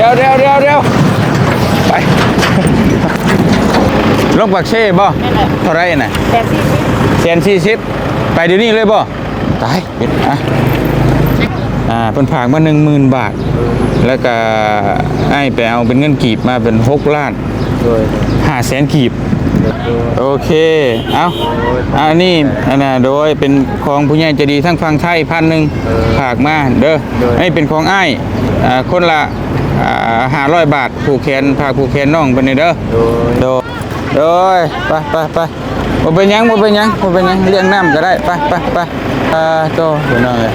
ดี๋ยวเดี๋ยวเดี๋ยวเดี๋ยวไปลงปากเช่บ่นั่นแหละเท่าไรน่ะแต่สี่สิบเซนสี่สิบไปเดี๋ยวนี้เลยบ่ตายเห็นอะอ่าเพิ่นผากมาหนึ่งหมื่นบาท แล้วก็ให้ไปเอาเป็นเงินกีบมาเป็นหกล้านโดยห้าแสนกีบ โอเค เอาอันนี้อันน่ะโดยเป็นของผู้ใหญ่ใจะดีทั้งฟังไทยพันหนึ่งฝากมาเด้ออันนี้เป็นของอ้ายอ่าคนละ ห้าร้อยบาทผูกแขนพากผูกแขนน้องไปนี่เด้อโดยโดยโดยไปไปไปบ่เป็นหยังบ่เป็นหยังบ่เป็นหยังเลี้ยงน้ำก็ได้ไปไปไปอ่าโตเดี๋ยวหน่อย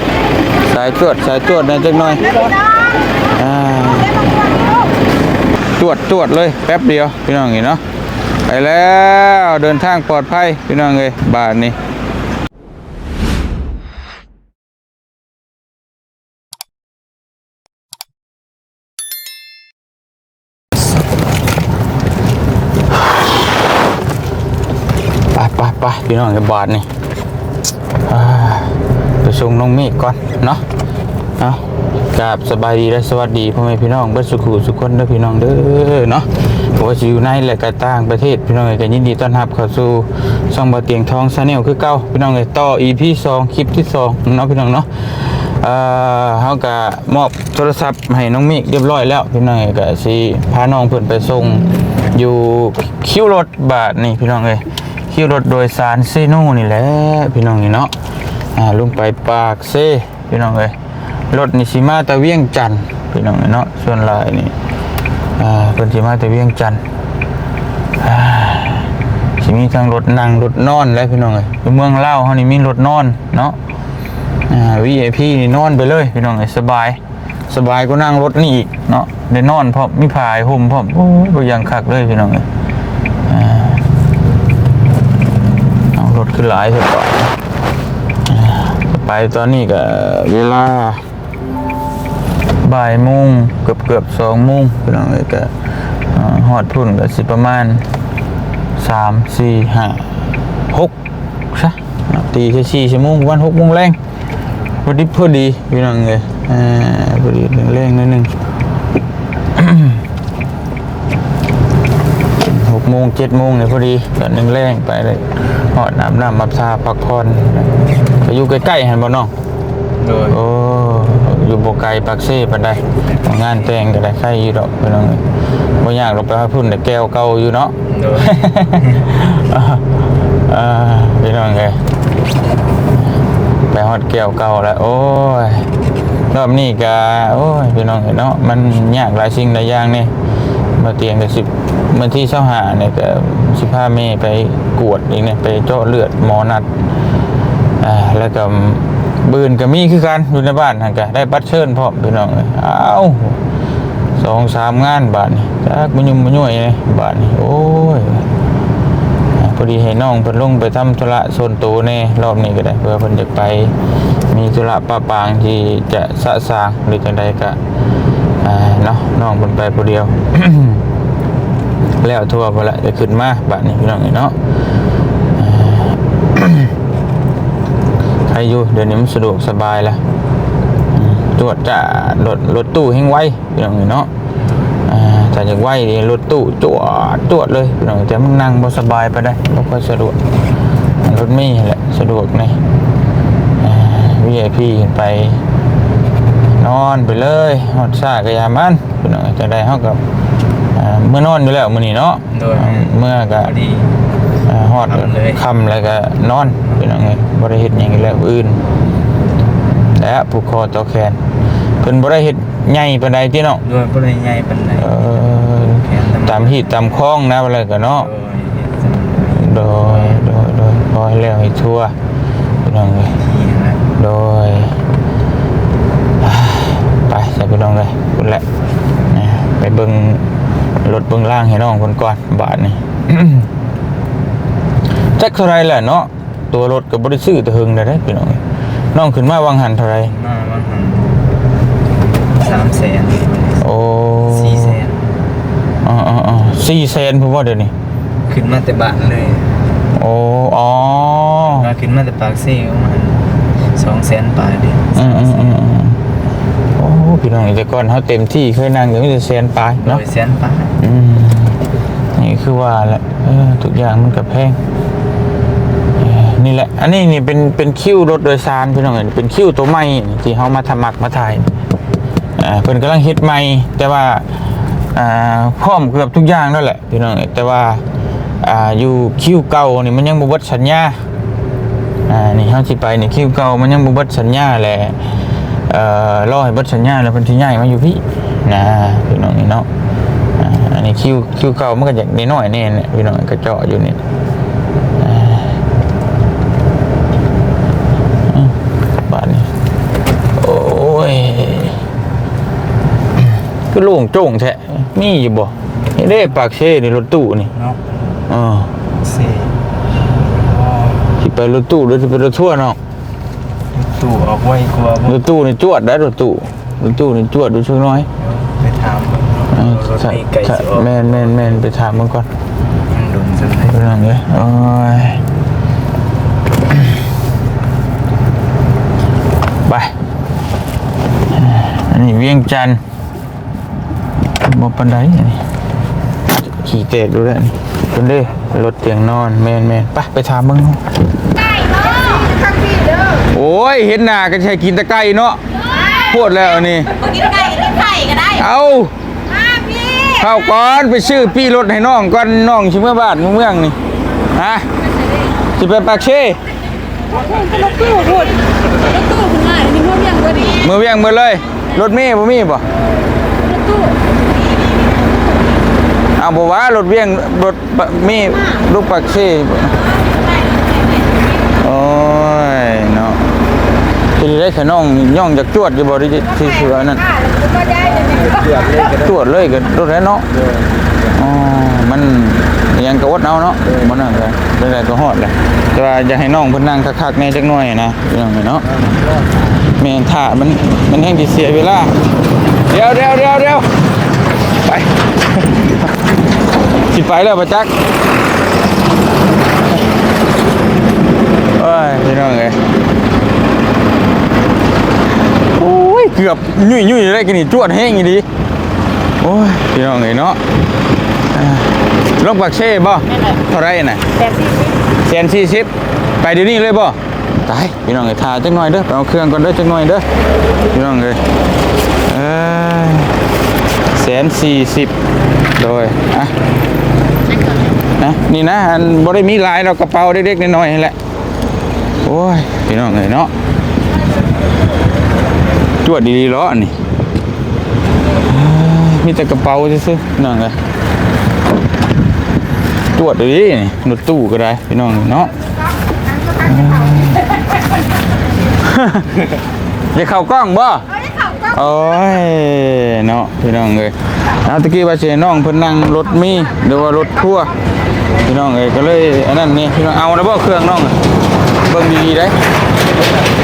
สายจวดสายจวดหนะจักหน่อยอ่าจวดจวดเลยแป๊บเดียวพี่น้องเห็นเนาะไปแล้วเดินทางปลอดภัยพี่น้องเลยบ้านนี้ พี่น้องเลยบ้านนี้อ่าไปส่งน้องเมฆก่อนเนาะเอากราบสบายดีและสวัสดีพ่อแม่พี่น้องเบิดสุขุสุขคนเด้อพี่น้องเด้อเนาะผมว่าสิอยู่ในและก็ต่างประเทศพี่น้องเอ้ยก็ยินดีต้อนรับเข้าสู่ช่องบ่เตียงทองชาแนลคือเก่าพี่น้องเอ้ยต่อ EP 2คลิปที่สองเนาะพี่น้องเนาะเอ่อเฮาก็มอบโทรศัพท์ให้น้องเมฆเรียบร้อยแล้วพี่น้องเอ้ก็สิพาน้องเพิ่นไปส่งอยู่คิวรถบาทนี่พี่น้องเอ้ย คิวรถโดยสารเซโนนี่แหละพี่น้องนี่เนาะอ่าลงไปปากเซพี่น้องเอ้ยรถนิชิมาตะเวียงจันพี่น้องเนาะส่วนหลายนี่อ่าเป็นชิมาตะเวียงจันทน์อ่าสิมีทั้งรถนั่งรถนอนและพี่น้องเอ้ยเมืองเล่าเฮานี่มีรถนอนเนาะอ่า VIP นี่นอนไปเลยพี่น้องเอ้ยสบายสบายก็นั่งรถนี่อีกเนาะได้นอนพร้อมมีผายห่มพร้อมโอ้ยบ่อยังคักเลยพี่น้องเอ้ยอ่าเอารถขึ้น หลายเถอะก่อนอ่าไปตอนนี้ก็เวลาบ่ายโมงเกือบเกือบสองโมงพี่น้องเอ้ยก็เอ่อฮอดพุ่นก็สิประมาณสามสี่ห้าหกซะตีแค่สี่ชั่วโมงวันหกโมงแรงพอดีพอดีพี่น้องเอ้ยอ่าพอดีแรงนิดนึง โมงเจ็ดโมงเนี่ยพอดีตอนหนึ่งแรงไปเลยหอดน้ำน้ำมาซาพักผ่อนก็อยู่ใกล้ๆหันบ่น้องโดยโอ้อยู่บกไกลปักเซ่ปันไดงานแต่งก็ได้ใครอยู่ดอกพี่น้องบ่ยากเราไปหาพุ่นแต่แก้วเก่าอยู่เนาะโดยอ่าพี่น้องเอ้ยไปฮอดแก้วเก่าแล้วโอ้ยรอบนี้ก็โอ้ยพี่น้องเอ้ยเนาะมันยากหลายสิ่งหลายอย่างนี่มาเตียงก็สิบ เมื่อที่เช้าหาเนี่ยก็สิพาแม่ไปกวดอีกเนี่ยไปเจาะเลือดหมอนัดอ่าแล้วก็บืนก็มีคือกันอยู่ในบ้านหั่นก็ได้บัตรเชิญพร้อมพี่น้องเลยอ้าวสองสามงานบาทนี่จักมันยุ่มมันยุ่ยเลยบาทนี่โอ้ยพอดีให้น้องเพิ่นลงไปทำธุระส่วนตัวแน่รอบนี้ก็ได้เพื่อเพิ่นจะไป มีธุระป้าปางที่จะสะสางหรือจังใดก็อ่าเนาะน้องเพิ่นไปผู้เดียว แล้วทั่วไปละจะขึ้นมาบาทนี้พี่น้องเอ้ยเนาะใครอยู่เดี๋ยวนี้มันสะดวกสบายล้วอืมตรวจจะรถรถตู้แห่งไวพี่น้องเนาะอ่าแต่จากไวนี่รถตู้จวดจวดเลยพี่น้องแต่มันนั่งบ่สบายไปได้บ่ค่อยสะดวกรถมีแหละสะดวกในอ่า VIP ขึ้นไปนอนไปเลยฮอดซ่ากะยามันพี่น้องจะได้เฮากับ อ่าเมื่อนอนอยู่แล้วมื้อนี้เนาะโดย อ่าเมื่อก็พอดี อ่าฮอดนอนเลยคำแล้วก็นอนเป็นยังไงบริเฮ็ดหยังอีกแล้วอื่นและผูกคอต่อแขนเพิ่นบ่ได้เฮ็ดใหญ่ปานใดที่เนาะโดยบ่ได้ใหญ่ปานใดเออตามฮีดตามคลองนะอะไรก็เนาะ โดย โดย โดยพอให้แล้วให้ทั่วพี่น้องเอ้ยที่นะโดยอ่าไปใส่พี่น้องเลยคุณแหละนะไปเบิ่ง รถเบิ่งล่างให้น้องคนก่อนบาทนี่จักเท่าไรแหละเนาะตัวรถกับบริซื้อแตะหึงได้เด้พี่น้องน้องขึ้นมาวังหันเท่าไรมาว่าหันสามแสนโอ้สี่แสนอ๋ออ๋ออ๋อสี่แสนผมว่าเดี๋ยวนี้ขึ้นมาแต่บ้านเลยโอ้อ๋อมาขึ้นมาแต่ปากเซ่ประมาณสองแสนปลายเดียวอืมอืมอืมอืมโอ้อ้พี่น้องแต่ก่อนเขาเต็มที่เคยนั่งก็มีแต่แสนปลายโดเนาะยแสนป้าอืม นี่คือว่าแหละทุกอย่างมันกับแพงนี่แหละ อันนี้นี่เป็นเป็นคิวรถโดยสารพี่น้องเห็นเป็นคิวตัวใหม่ที่เขามาทำหมักมาถ่ายเพิ่นกำลังเฮ็ดใหม่แต่ว่าพร้อมเกือบทุกอย่างแล้วแหละพี่น้องเอ้ยแต่ว่าออยู่คิวเก่านี่มันยังบ่เบิดสัญญาอ่านี่เฮาสิไปนี่คิวเก่ามันยังบ่เบิดสัญญาแหละเอ่อรอให้บิดสัญญาแล้วเพิ่นสิย้ายมาอยู่พี่นะพี่น้องนี่เนาะ อ่าอันนี้คิวคิวเก่ามันก็อย่างนี้น้อยๆนี่เนี่ยพี่น้องก็เจาะอยู่นี่อ่าอืมบาทนี้โอ้ยก็โล่งโจ่งแท้มีอยู่บ่นี่ได้ปากเช่นี่รถตู้นี่เนาะอ๋อสี่อ๋อสิไปรถตู้หรือสิไปรถทั่วร์เนาะตู้ออกไว้กลัวรบ่ถตู้นี่จวดได้รถตู้รถตู้นี่จวดดูช่วยน้อยไปถาม เออรถมีไก่สิออกแม่นแม่นแม่นไปถามมันก่อนยังดุนจนได้เรื่องเลยโอ้ยไปอันนี้เวียงจันทร์บอปันไดอันนี้ขี่เตะดูแล้วนี่เป็นเด้รถเตียงนอนแมนแมนไปไปถามมึงโอ้ยเห็นหน้ากันใช่กินแตะไก่เนาะพูดแล้วนี่มากินไก่กินไข่ก็ได้ เอามาพี่ เข้าก่อนไปซื้อปี้รถให้น้องก่อนน้องชิเมื่อบ้านเมืองนี่ฮะสิไปปากเช่รถตู้พูดรถตู้คุณนายนี่พวกยังบ่ดีมือเวียงมือเลย รถเมย์บ่มีป่ะรถตู้เอาบ่ว่ารถเวียงรถบะมีลูกปากเช่บ่โอ้ย เนาะทีนี้ได้ขน้องย่องจากจวดอยู่บ่ที่ที่เสือนั่นจวดเลยก็รถแล้วเนาะอ๋อมันยังกระวดเอาเนาะมันนั่นเลยเป็นไรก็ฮอดเลยแต่ว่าอยากให้น้องเพิ่นนั่งคักๆแน่จักหน่อยนะพี่น้องเนาะแม่นถ่ามันมันแห้งที่เสียเวลาเดี๋ยวเดี๋ยวเดี๋ยวเดี๋ยวไปสิไปแล้วประจักษ์โอ้ยพี่น้องเอ้ยโอ้ย เกือบยุ่ยยุ่ยได้กินนี่จวดแห้งอีดีโอ้ยพี่น้องเอ้ยเนาะอ่าลงปักเช่บ่เท่าไรน่ะแต่สิแสนสี่สิบไปเดี๋ยวนี้เลยบ่ตายพี่น้องเอ้ยทาจักหน่อยเด้อไปเอาเครื่องก่อนเด้อจักหน่อยเด้อพี่น้องเอ้ยเอ้ยแสนสี่สิบโดยอะนะนี่นะอันบ่ได้มีหลายเรากระเป๋าเด็กๆน้อยๆนี่แหละโอ้ยพี่น้องเอ้ยเนาะ จวดดีๆล้ออันนี่เอ้ยมีแต่กระเป๋าซื่อๆน้องเอ้ยตรวจเลยดินี่รถตู้ก็ได้พี่น้องเนาะจะเข้ากล้องบ่เอาได้ข่าวก็โอ้ยเนาะพี่น้องเอ้ยเอาตะกี้ว่าสิให้น้องเพิ่นนั่งรถมีหรือว่ารถทัวร์พี่น้องเอ้ยก็เลยอันนั้นนี่พี่น้องเอาแล้วบ่เครื่องน้องเบิ่งดีๆได้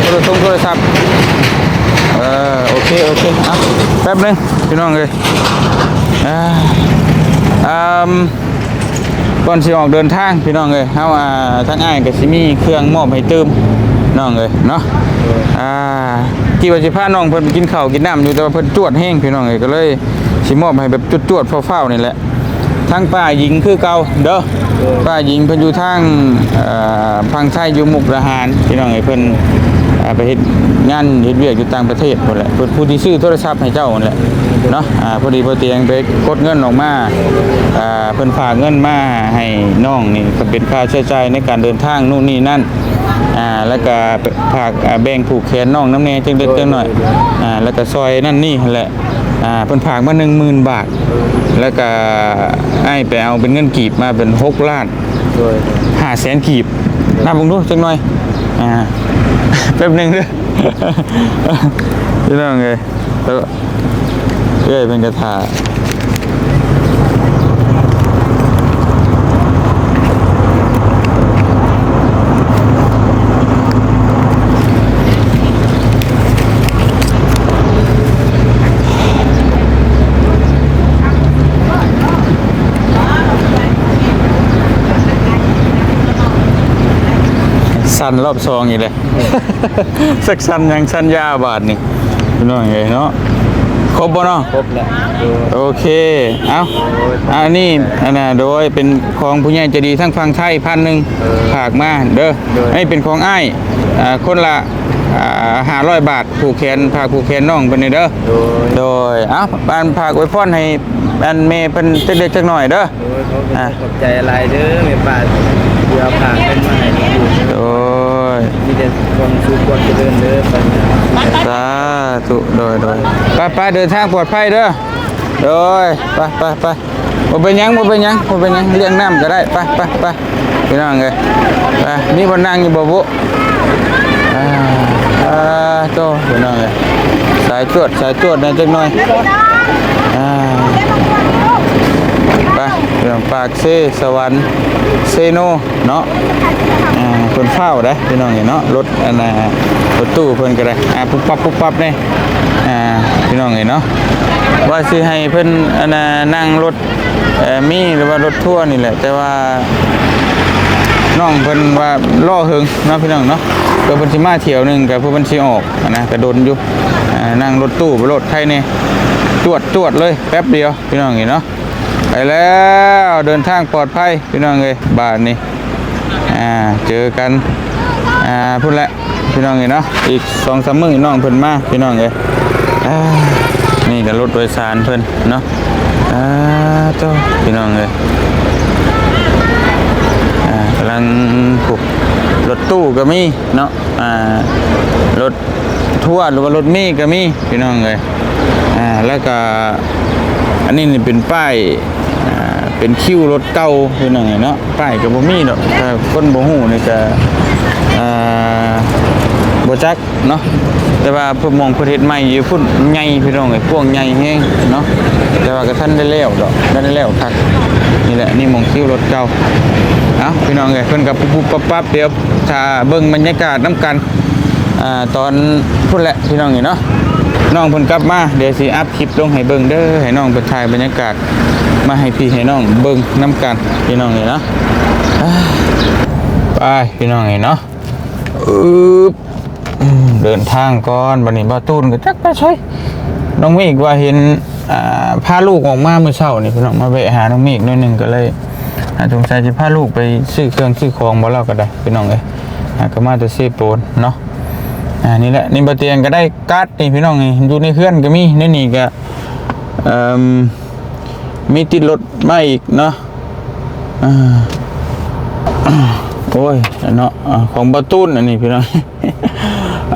โทรศัพท์โทรศัพท์เออโอเคโอเคเอาแป๊บหนึงพี่น้องเอ้ยอ่าอืมก่อนสิออกเดินทางพี่น้องเอ้ยเฮาอ่าทั้งอ้ายก็สิมีเครื่องมอบให้เติมน้องเอ้ยเนาะอ่ากี่ว่าสิพาน้องเพิ่นไปกินข้าวกินน้ำอยู่แต่ว่าเพิ่นจวดแห้งพี่น้องเอ้ยก็เลยสิมอบให้แบบจวดๆเฝ้าๆนี่แหละทางป้าหญิงคือเก่าเด้อป้าหญิงเพิ่นอยู่ทางเอ่อพังไทยอยู่มุกดาหารพี่น้องเอ้ยเพิ่นอ่า ไปเฮ็ดงานเฮ็ดเวียกอยู่ต่างประเทศพุ่นแหละเพิ่นผู้ที่ซื้อโทรศัพท์ให้เจ้านั่นแหละเนาะอ่าพอดีพอเตียงไปกดเงินออกมาอ่าเพิ่นฝากเงินมาให้น้องนี่ก็เป็นค่าใช้จ่ายในการเดินทางนู่นนี่นั่นอ่าแล้วก็ฝากแบ่งผูกแขนน้องน้ำแน่จังเล็กจังหน่อยอ่าแล้วก็ซอยนั่นนี่แหละอ่าเพิ่นฝากมา10,000 บาท แล้วก็ให้ไปเอาเป็นเงินกีบมาเป็น6ล้านโดยห้าแสนกีบนับลงดูจังหน่อยอ่า แป๊บหนึ่งเด้อพี่น้องเลยแล้วเอ้ยเป็นกระถา สั่นรอบซองอีกเลยสักสั่นยังสั่นยาบาทนี่พี่น้องเอ้ยเนาะครบบ่เนาะครบแล้วโอเคเอาอันนี้อันน่ะโดยเป็นของผู้ใหญ่จะดีทั้งฝั่งไทยพันหนึ่งฝากมาเด้ออันนี้เป็นของอ้ายคนละห้าร้อยบาทผูกแขนฝากผูกแขนน้องเป็นนี่เด้อโดยเอ้าปานฝากไว้พรให้อันเมย์เป็นเล็กๆจักหน่อยเด้อขอบใจอะไรเด้อแม่ป้าเดี๋ยวผ่าเป็นมาให้ดูโดย มีแต่ความสุขความเจริญเด้อปัญญาสาธุโดยโดยไปไปเดินทางปลอดภัยเด้อโดยไปไปไปบ่เป็นหยังบ่เป็นหยังบ่เป็นหยังเลี้ยงน้ำก็ได้ไปไปไปพี่น้องเอ้ยไปมีบ่นั่งอยู่บ่บุอ่าอ่าโตพี่น้องเอ้ยสายตรวจสายตรวจหนะจักหน่อยอ่า ไปเรื่องปากเซสวรรค์เซโนเนาะอ่าเพิ่นเฝ้าได้พี่น้องเห็นเนาะรถอันน่ะรถตู้เพิ่นก็ได้อ่าปุ๊บปั๊บปุ๊บปั๊บนี่อ่าพี่น้องเห็นเนาะว่าสิให้เพิ่นอันน่ะนั่งรถเอ่อมีหรือว่ารถทัวร์นี่แหละ แต่ว่าน้องเพิ่นว่าล่อหึงเนาะพี่น้องเนาะเพิ่นเพิ่นสิมาเที่ยวหนึงก็เพิ่นสิออกอะนะก็โดนอยู่อ่านั่งรถตู้ไปรถไทยนี่จวดจวดเลยแป๊บเดียวพี่น้องเห็นเนาะ ไปแล้วเดินทางปลอดภัยพี่น้องเอ้ยบ้านนี้อ่าเจอกันอ่าพูดละพี่น้องเอ้ยเนาะอีกสองสามมือน้องเพิ่นมาพี่น้องเอ้ยอ่านี่ก็รถโดยสารเพิ่นเนาะอ่าโตพี่น้องเอ้ยอ่ากำลังผูกรถตู้ก็มีเนาะอ่ารถทัวร์หรือว่ารถมีก็มีพี่น้องเอ้ยอ่าแล้วก็อันนี้นี่เป็นป้าย เป็นคิวรถเก่าพี่น้องเอ้ยเนาะป้ายก็บ่มีดอกถ้าคนบ่ฮู้นี่ก็อ่าบ่จักเนาะแต่ว่าเพิ่นมองประเทศใหม่อยู่พุ่นใหญ่พี่น้องเอ้ยพวกใหญ่แฮงเนาะแต่ว่าก็ทันได้แล้วดอกทันได้แล้วคักนี่แหละนี่หมองคิวรถเก่าเอ้าพี่น้องเอ้ยเพิ่นก็ปุ๊บๆปั๊บๆเดี๋ยวถ้าเบิ่งบรรยากาศนํกันอ่าตอนพุ่นแหละพี่น้องนี่เนาะน้องเพิ่นกลับมาเดี๋ยวสิอัพคลิปลงให้เบิ่งเด้อให้น้องไปถ่ายบรรยากาศ มาให้พี่ให้น้องเบิ่งนํกันพี่น้องนี่เนาะไปพี่น้องนี่เนาะอึ๊บอืมเดินทางก่อนบัดนี้บ่ตูนก็จักไปใช่น้องเมฆว่าเห็นอ่าพาลูกออกมาเมื่อเช้านี่พี่น้องมาแวะหาน้องเมฆหน่อยหนึงก็เลยสงสัยจะพาลูกไปซื้อเครื่องซื้อของบ่แล้วก็ได้พี่น้องเอ้ยก็มาแต่เซโปนเนาะอ่านี่แหละนี่บะเตียงก็ได้การ์ดนี่พี่น้องนี่อยู่ในเครื่องก็มีในนี่ก็เอ่อ มีติดรถมาอีกเนาะอ่าโอ้ยเนาะอ่าของบะตูนอันนี้พี่น้อง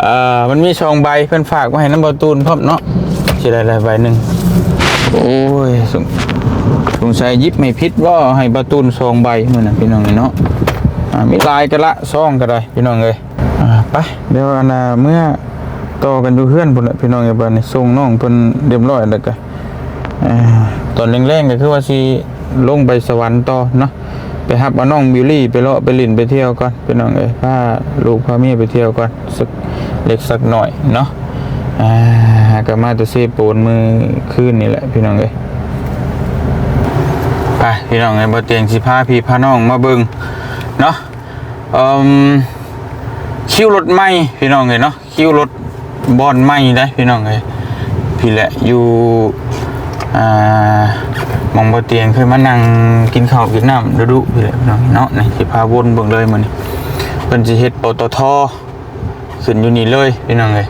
อ่ามันมีช่องใบเพิ่นฝากมาให้น้ำบะตูนพร้อมเนาะสิได้ใบหนึ่งโอ้ยสงสงสัยยิบไม่พิษว่าให้บะตูนซองใบมือน่ะพี่น้องเนาะอ่ามีลายกันละซองก็ได้พี่น้องเอ้ยอ่าไปเดี๋ยวอันน่ะเมื่อต่อกันอยู่เพื่อนพุ่นละพี่น้องเอ้ยบัดนี้ส่งน้องเพิ่นเรียบร้อยแล้วก็อ่า ตอนแรงๆก็คือว่าสิลงไปสวรรค์ต่อเนาะไปรับเอาน้องบิวลี่ไปเลาะไปลินไปเที่ยวก่อนพี่น้องเอ้ยพาลูกพาเมียไปเที่ยวก่อนสักเล็กสักหน่อยเนาะอ่าก็มาแตะเซโปนมือคืนนี่แหละพี่น้องเอ้ยไปพี่น้องเอ้ยบ่เตียงสิพาพี่พาน้องมาเบิ่งเนาะเอ่มคิวรถไหมพี่น้องเลยเนาะคิวรถบอนไหมได้พี่น้องเลยพี่แหละอยู่ มองบนเตียงเคยมานั่งกินข้าวกินน้ำดูดูพี่แหละพี่น้องเนาะนี่สิพาวนเบิ่งเลยมื้อนี้เพิ่นสิเฮ็ดปตทขึ้นอยู่นี่เลยพี่น้องเลย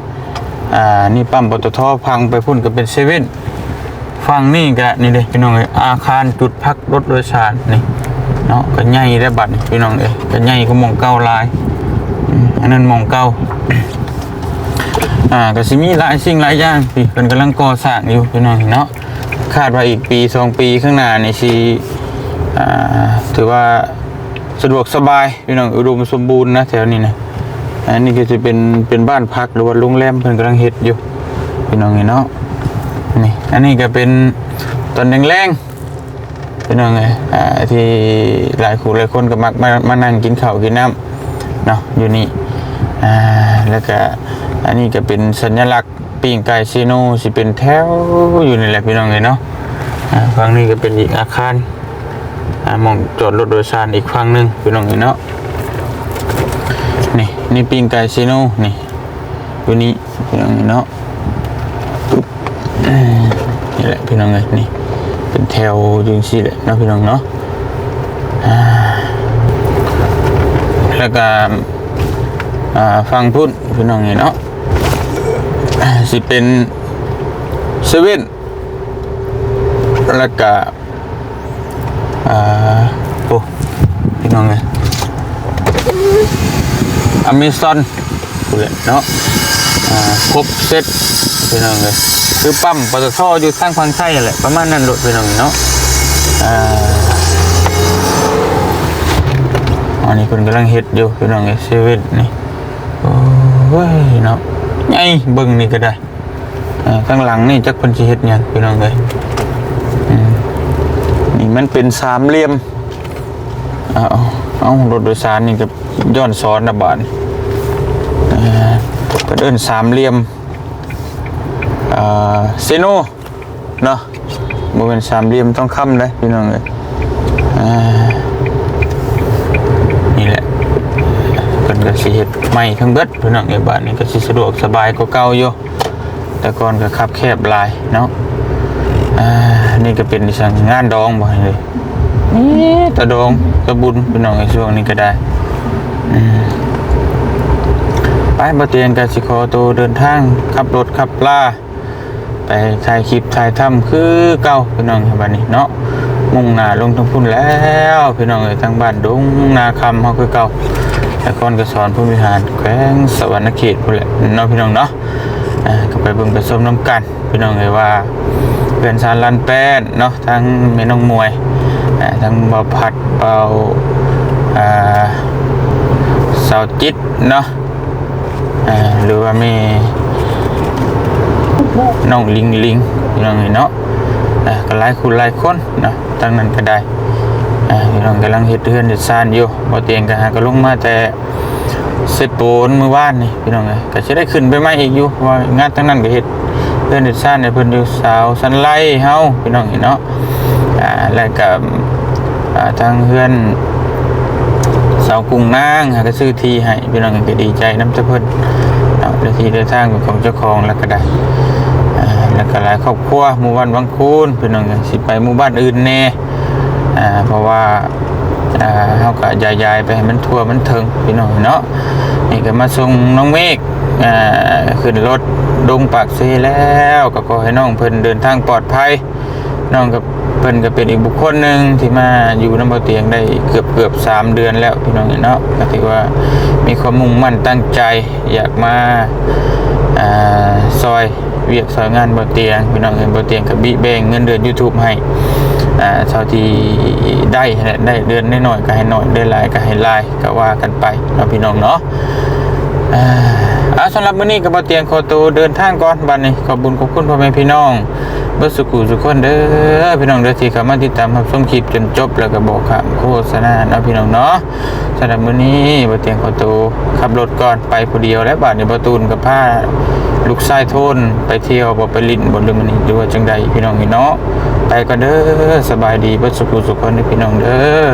อ่านี่ปั๊มปตทพังไปพุ่นก็เป็นเซเว่นฝั่งนี่ก็นี่เลยพี่น้องเลยอาคารจุดพักรถโดยสารนี่เนาะก็ใหญ่ได้บัดนี่พี่น้องเอ้ยก็ใหญ่ก็มองเก่าหลายอันนั้นมองเก่าอ่าก็สิมีหลายสิ่งหลายอย่างพี่เพิ่นกำลังก่อสร้างอยู่พี่น้องเนาะ คาดว่าอีกปีสองปีข้างหน้านี่สิอ่ถือว่าสะดวกสบายพี่น้องอุดมสมบูรณ์นะแถวนี้นะอันนี้ก็จะเป็นเป็นบ้านพักหรือว่าโรงแรมเพิ่นกำลังเฮ็ดอยู่พี่น้องเนาะนี่อันนี้ก็เป็นตอนแรงๆเป็นยังไงที่หลายคู่หลายคนก็มักมามานั่งกินข้าวกินน้ำเนาะอยู่นี่แล้วก็อันนี้ก็เป็นสัญลักษณ์ ปิ้งไก่ซีโนสิเป็นแถวอยู่นี่แหละพี่น้องเลยเนาะฝั่งนี้ก็เป็นอีกอาคารอมองจอดรถโดยสารอีกฝั่งหนึ่งพี่น้องเลยเนาะนี่นี่ปิ้งไก่ซีโนนี่อยู่นี่พี่น้องเลยเนาะนี่แหละพี่น้องเลยนี่เป็นแถวยิงซี่แหละเนาะพี่น้องเนาะแล้วก็อ่าฟังพูดพี่น้องนี่เนาะ สิเป็นเซเว่นแล้วก็อ่าโอ้พี่น้องเลยอเมซอนพูเลยเนาะอ่าครบเซ็ตพี่น้องเลยคือปั๊มปตทอยู่ทางฝั่งไทยแหละประมาณนั้นโดดพี่น้องเนาะอ่าอันนี้คนกำลังเฮ็ดอยู่พี่น้องเลยเซเว่นนี่โอ้ยเนาะ ไงเบิ่งนี่ก็ได้ข้างหลังนี่จักพิ่นสิเฮ็ดหยังพี่น้องเลยนี่มันเป็นสามเหลี่ยมเอาเอาเอารถโดยสารนี่ก็ย้อนสอนนะบานก็เดินสามเหลี่ยมเซโนเนาะบริเวณสามเหลี่ยมต้องค้ำเลยพี่น้องเลยอ่านี่แหละเป็น กระสีเห็ดใหม่ทั้งเบิดพี่น้องในบ้านนี้ก็สิสะดวกสบายกว่าเก่าอยู่แต่ก่อนก็ขับแคบหลายเนาะอ่านี่ก็เป็นสั่งงานดองบ่เลยนี่ตะดองตะบุญพี่น้องในช่วงนี้ก็ได้ไปบาเตียนกับสิขอตัวเดินทางขับรถขับลาไปถ่ายคลิปถ่ายทำคือเก่าพี่น้องครับบัดนี้เนาะมุ่งหน้าลงทางพุ่นแล้วพี่น้องเอ้ยทางบ้านดงนาคำเฮาคือเก่า แต่ก่อนก็สอนผู้บริหารแขวงสวรรณเขตพุ่นแหละเนาะพี่น้องเนาะก็ไปเบิ่งไปชมน้ำกัน พี่น้องเอ้ยว่าเพื่อนสารลันแป้นเนาะทั้งแม่น้องมวยทั้งบ่าผัดเป่าสาวจิตเนาะหรือว่ามีน้องลิงลิงพี่น้องเนาะก็หลายคนหลายคนเนาะทั้งนั้นก็ได้ พี่น้องกำลังเฮ็ดเฮือนเฮ็ดซ่านอยู่บ่เตียงก็หาก็ลงมาแต่เสร็จโปนมื้อวานนี่พี่น้องเอ้ยก็สิได้ขึ้นไปใหม่อีกอยู่ว่างานทั้งนั้นก็เฮ็ดเฮือนเฮ็ดซ่านให้เพิ่นอยู่สาวสันไลเฮาพี่น้องเนาะอ่าแล้วก็อ่าทางเฮือนสาวกรุงนางหาก็ซื้อที่ให้พี่น้องก็ดีใจน้ำจ้าเพิ่นเอาในที่ได้ทางเป็นของเจ้าของแล้วก็ได้แล้วก็หลายครอบครัวหมู่บ้านวังคูนพี่น้องสิไปหมู่บ้านอื่นแน่ อ่าเพราะว่าอ่าเฮาก็ยายๆไปให้มันทั่วมันถึงพี่น้องเนาะนี่ก็มาส่งน้องเมฆอ่าขึ้นรถดงปากเซแล้วก็ขอให้น้องเพิ่นเดินทางปลอดภัยน้องกับเพิ่นก็เป็นอีกบุคคลหนึ่งที่มาอยู่น้ำบ่เตียงได้เกือบเกือบสามเดือนแล้วพี่น้องเนาะก็ถือว่ามีความมุ่งมั่นตั้งใจอยากมาอ่าซอยเวียกซอยงานบ่เตียงพี่น้องเห็นบ่เตียงกับบิแบงเงินเดือน YouTube ให้ อ่าเท่าที่ได้ได้เดือนน้อยๆก็ให้น้อยได้หลายก็ให้หลายก็ว่ากันไปเนาพี่น้องเนาะอ่าอ่าสำหรับมื้อนี้ก็บ่เตียงขอตัวเดินทางก่อนบัดนี้ขอบคุญขอบคุณพ่อแม่พี่น้องเบิดสุขุทุกคนเด้อพี่น้องเด้อที่เข้ามาติดตามรับชมคลิปจนจบแล้วก็บอกข่าโฆษณาเนาะพี่น้องเนาะสำหรับมื้อนี้บ่เตียงขอตัวขับรถก่อนไปผู้เดียวและบัดนี้บ่ตูนกับพา ลูกชายโทนไปเที่ยวบ่ไปลิ้นบ่ลืมันนี่ด้ว่าจังใดพี่น้องพี่เนาะไปก็เด้อสบายดีเบิดสุขุทุขคนพี่น้องเด้อ